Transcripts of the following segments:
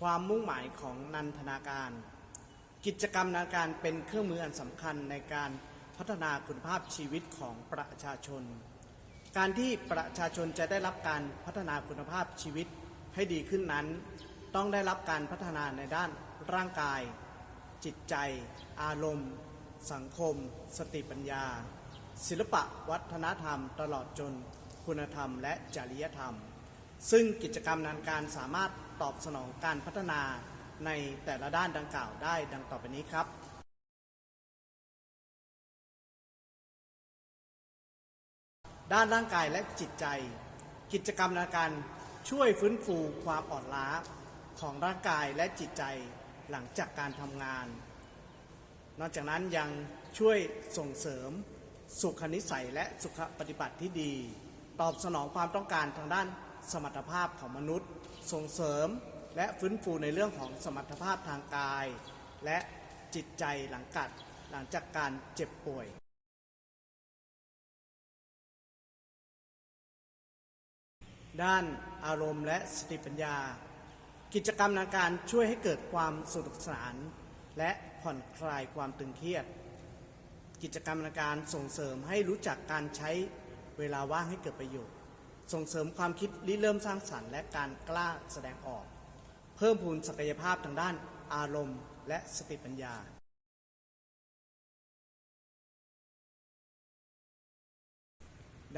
ความมุ่งหมายของนันทนาการ กิจกรรมนาการเป็นเครื่องมืออันสำคัญในการพัฒนาคุณภาพชีวิตของประชาชน การที่ประชาชนจะได้รับการพัฒนาคุณภาพชีวิตให้ดีขึ้นนั้น ต้องได้รับการพัฒนาในด้านร่างกาย จิตใจ อารมณ์ สังคม สติปัญญา ศิลปะวัฒนธรรม ตลอดจนคุณธรรมและจริยธรรม ซึ่งกิจกรรมนันการสามารถ ตอบสนองการพัฒนาในแต่ละด้านดังกล่าวได้ดังต่อไปนี้ครับด้านร่างกายและจิตใจ กิจกรรมในการช่วยฟื้นฟูความอ่อนล้าของร่างกายและจิตใจหลังจากการทำงาน นอกจากนั้นยังช่วยส่งเสริมสุขนิสัยและสุขปฏิบัติที่ดี ตอบสนองความต้องการทางด้าน สมรรถภาพของมนุษย์ ส่งเสริมและฟื้นฟูในเรื่องของสมรรถภาพทางกาย และจิตใจหลังกัดหลังจากการเจ็บป่วยด้านอารมณ์และสติปัญญา กิจกรรมในการช่วยให้เกิดความสนุกสนาน และผ่อนคลายความตึงเครียด กิจกรรมในการส่งเสริมให้รู้จักการใช้เวลาว่างให้เกิดประโยชน์ ส่งเสริมความคิดริเริ่มสร้างสรรค์ และการกล้าแสดงออก เพิ่มพูนศักยภาพทางด้านอารมณ์ และสติปัญญา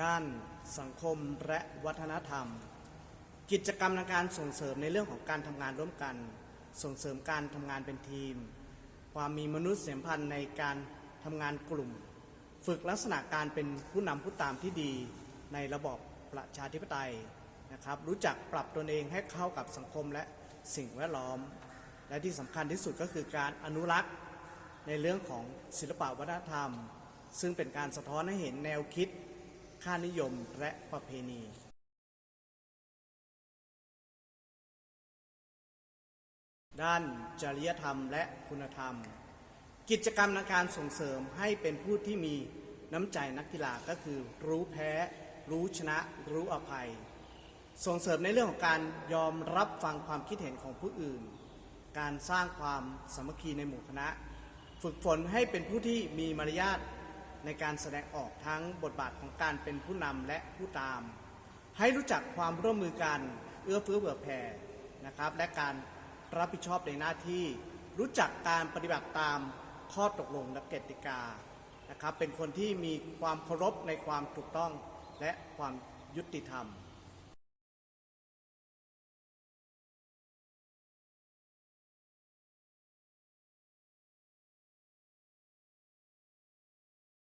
ด้านสังคมและวัฒนธรรม กิจกรรมในการส่งเสริมในเรื่องของการทำงานร่วมกัน ส่งเสริมการทำงานเป็นทีม ความมีมนุษยสัมพันธ์ในการทำงานกลุ่ม ฝึกลักษณะการเป็นผู้นำผู้ตามที่ดีในระบบ ประชาธิปไตยนะครับ รู้จักปรับตนเองให้เข้ากับสังคมและสิ่งแวดล้อม และที่สำคัญที่สุดก็คือการอนุรักษ์ในเรื่องของศิลปวัฒนธรรม ซึ่งเป็นการสะท้อนให้เห็นแนวคิด ค่านิยมและประเพณีด้านจริยธรรมและคุณธรรม กิจกรรมในการส่งเสริมให้เป็นผู้ที่มีน้ำใจนักกีฬาก็คือรู้แพ้ รู้ชนะรู้อภัย ส่งเสริมในเรื่องของการยอมรับฟังความคิดเห็นของผู้อื่น การสร้างความสามัคคีในหมู่คณะ ฝึกฝนให้เป็นผู้ที่มีมารยาทในการแสดงออกทั้งบทบาทของการเป็นผู้นำและผู้ตาม ให้รู้จักความร่วมมือกันเอื้อเฟื้อเผื่อแผ่นะครับ และการรับผิดชอบในหน้าที่ รู้จักการปฏิบัติตามข้อตกลงและกติกานะครับ เป็นคนที่มีความเคารพในความถูกต้อง และความยุติธรรม